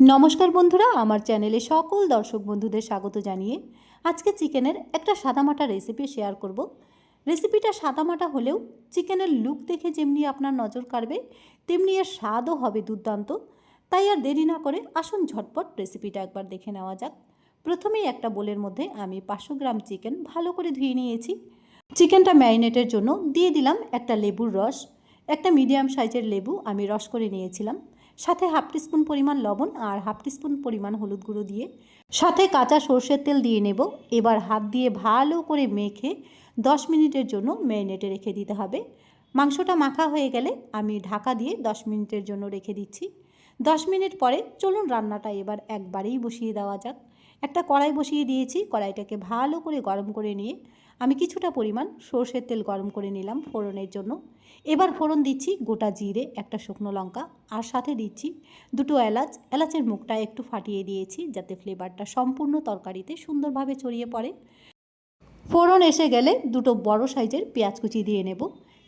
নমস্কার বন্ধুরা, আমার চ্যানেলে সকল দর্শক বন্ধুদের স্বাগত জানিয়ে আজকে চিকেনের একটা সাদামাটা রেসিপি শেয়ার করব। রেসিপিটা সাদামাটা হলেও চিকেনের লুক দেখে যেমনি আপনার নজর কাড়বে, তেমনি এর স্বাদও হবে দুর্দান্ত। তাই আর দেরি না করে আসুন ঝটপট রেসিপিটা একবার দেখে নেওয়া যাক। প্রথমেই একটা বোলের মধ্যে আমি পাঁচশো গ্রাম চিকেন ভালো করে ধুয়ে নিয়েছি। চিকেনটা ম্যারিনেটের জন্য দিয়ে দিলাম একটা লেবুর রস। একটা মিডিয়াম সাইজের লেবু আমি রস করে নিয়েছিলাম। সাথে হাফ টিস্পুন পরিমাণ লবণ আর হাফ টিস্পুন পরিমাণ হলুদ গুঁড়ো দিয়ে সাথে কাঁচা সর্ষের তেল দিয়ে নেব। এবার হাত দিয়ে ভালো করে মেখে দশ মিনিটের জন্য ম্যারিনেটে রেখে দিতে হবে। মাংসটা মাখা হয়ে গেলে আমি ঢাকা দিয়ে দশ মিনিটের জন্য রেখে দিচ্ছি। দশ মিনিট পরে চলুন রান্নাটা এবার একবারেই বসিয়ে দেওয়া যাক। একটা কড়াই বসিয়ে দিয়েছি, কড়াইটাকে ভালো করে গরম করে নিয়ে আমি কিছুটা পরিমাণ সর্ষের তেল গরম করে নিলাম ফোড়নের জন্য। এবার ফোড়ন দিচ্ছি গোটা জিরে, একটা শুকনো লঙ্কা আর সাথে দিচ্ছি দুটো এলাচ। এলাচের মুখটা একটু ফাটিয়ে দিয়েছি যাতে ফ্লেভারটা সম্পূর্ণ তরকারিতে সুন্দরভাবে ছড়িয়ে পড়ে। ফোড়ন এসে গেলে দুটো বড় সাইজের পেঁয়াজ কুচি দিয়ে নেব।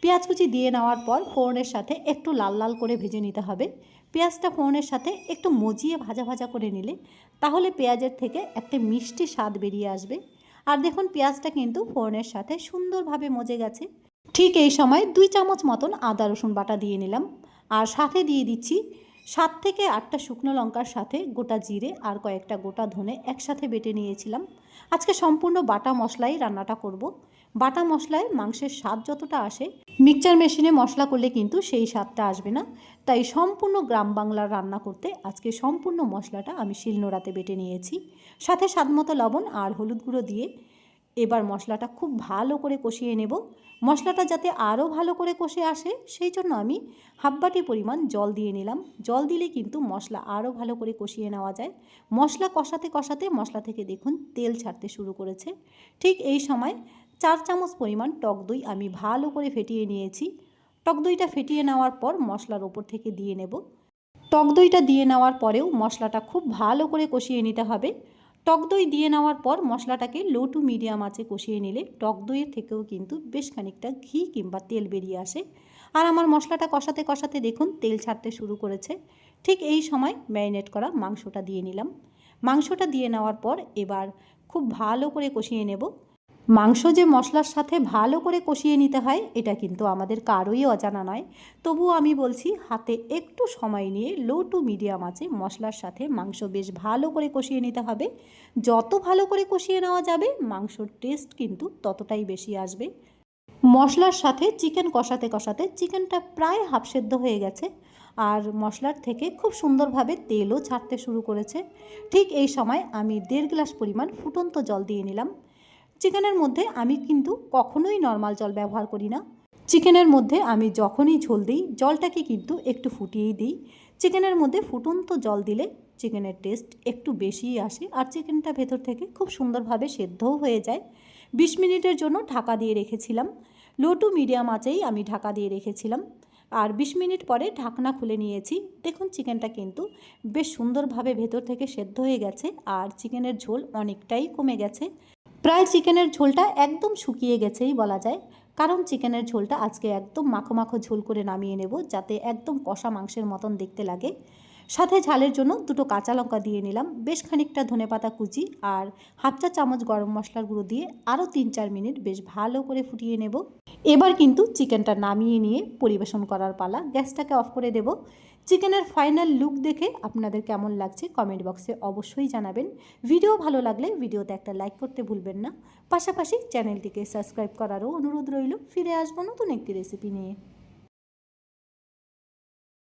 পেঁয়াজ কুচি দিয়ে নেওয়ার পর ফোড়নের সাথে একটু লাল লাল করে ভেজে নিতে হবে। পেঁয়াজটা ফোড়নের সাথে একটু মজিয়ে ভাজা ভাজা করে নিলে তাহলে পেঁয়াজের থেকে একটা মিষ্টি স্বাদ বেরিয়ে আসবে। আর দেখুন পেঁয়াজটা কিন্তু ফোড়নের সাথে সুন্দরভাবে মজে গেছে। ঠিক এই সময় দুই চামচ মতন আদা, রসুন বাটা দিয়ে নিলাম। আর সাথে দিয়ে দিচ্ছি সাত থেকে আটটা শুকনো লঙ্কার সাথে গোটা জিরে আর কয়েকটা গোটা ধনে একসাথে বেটে নিয়েছিলাম। আজকে সম্পূর্ণ বাটা মশলাই রান্নাটা করব। বাটা মশলায় মাংসের স্বাদ যতটা আসে মিক্সচার মেশিনে মশলা করলে কিন্তু সেই স্বাদটা আসবে না। তাই সম্পূর্ণ গ্রাম বাংলার রান্না করতে আজকে সম্পূর্ণ মশলাটা আমি শিলনোড়াতে বেটে নিয়েছি। সাথে স্বাদমতো লবণ আর হলুদ গুঁড়ো দিয়ে এবার মশলাটা খুব ভালো করে কষিয়ে নেব। মশলাটা যাতে আরও ভালো করে কষে আসে, সেই জন্য আমি হাফ বাটি পরিমাণ জল দিয়ে নিলাম। জল দিলে কিন্তু মশলা আরও ভালো করে কষিয়ে নেওয়া যায়। মশলা কষাতে কষাতে মশলা থেকে দেখুন তেল ছাড়তে শুরু করেছে। ঠিক এই সময় চার চামচ পরিমাণ টক দই আমি ভালো করে ফেটিয়ে নিয়েছি। টক দইটা ফেটিয়ে নেওয়ার পর মশলার ওপর থেকে দিয়ে নেব। টক দইটা দিয়ে নেওয়ার পরেও মশলাটা খুব ভালো করে কষিয়ে নিতে হবে। টক দই দিয়ে নেওয়ার পর মশলাটাকে লো টু মিডিয়াম আঁচে কষিয়ে নিলে টক দইয়ের থেকেও কিন্তু বেশ খানিকটা ঘি কিংবা তেল বেরিয়ে আসে। আর আমার মশলাটা কষাতে কষাতে দেখুন তেল ছাড়তে শুরু করেছে। ঠিক এই সময় ম্যারিনেট করা মাংসটা দিয়ে নিলাম। মাংসটা দিয়ে নেওয়ার পর এবার খুব ভালো করে কষিয়ে নেব। মাংস যে মশলার সাথে ভালো করে কষিয়ে নিতে হয়, এটা কিন্তু আমাদের কারোই অজানা নয়। তবুও আমি বলছি, হাতে একটু সময় নিয়ে লো টু মিডিয়াম আছে মশলার সাথে মাংস বেশ ভালো করে কষিয়ে নিতে হবে। যত ভালো করে কষিয়ে নেওয়া যাবে, মাংসর টেস্ট কিন্তু ততটাই বেশি আসবে। মশলার সাথে চিকেন কষাতে কষাতে চিকেনটা প্রায় হাফ সেদ্ধ হয়ে গেছে আর মশলার থেকে খুব সুন্দরভাবে তেলও ছাড়তে শুরু করেছে। ঠিক এই সময় আমি দেড় গ্লাস পরিমাণ ফুটন্ত জল দিয়ে নিলাম। চিকেনের মধ্যে আমি কিন্তু কখনোই নর্মাল জল ব্যবহার করি না। চিকেনের মধ্যে আমি যখনই ঝোল দিই, জলটাকে কিন্তু একটু ফুটিয়েই দিই। চিকেনের মধ্যে ফুটন্ত জল দিলে চিকেনের টেস্ট একটু বেশিই আসে আর চিকেনটা ভেতর থেকে খুব সুন্দরভাবে সেদ্ধও হয়ে যায়। বিশ মিনিটের জন্য ঢাকা দিয়ে রেখেছিলাম। লো টু মিডিয়াম আঁচেই আমি ঢাকা দিয়ে রেখেছিলাম। আর বিশ মিনিট পরে ঢাকনা খুলে নিয়েছি। দেখুন চিকেনটা কিন্তু বেশ সুন্দরভাবে ভেতর থেকে সেদ্ধ হয়ে গেছে আর চিকেনের ঝোল অনেকটাই কমে গেছে। প্রায় চিকেনের ঝোলটা একদম শুকিয়ে গেছেই বলা যায়। কারণ চিকেনের ঝোলটা আজকে একদম মাখো মাখো ঝোল করে নামিয়ে নেব, যাতে একদম কষা মাংসের মতন দেখতে লাগে। সাথে ঝালের জন্য দুটো কাঁচা লঙ্কা দিয়ে নিলাম, বেশ খানিকটা ধনে পাতা কুচি আর হাফ চা চামচ গরম মশলার গুঁড়ো দিয়ে আরও তিন চার মিনিট বেশ ভালো করে ফুটিয়ে নেব। এবার কিন্তু চিকেনটা নামিয়ে নিয়ে পরিবেশন করার পালা। গ্যাসটাকে অফ করে দেব। চিকেনের ফাইনাল লুক দেখে আপনাদের কেমন লাগছে কমেন্ট বক্সে অবশ্যই জানাবেন। ভিডিও ভালো লাগলে ভিডিওতে একটা লাইক করতে ভুলবেন না। পাশাপাশি চ্যানেলটিকে সাবস্ক্রাইব করারও অনুরোধ রইল। ফিরে আসব নতুন একটি রেসিপি নিয়ে।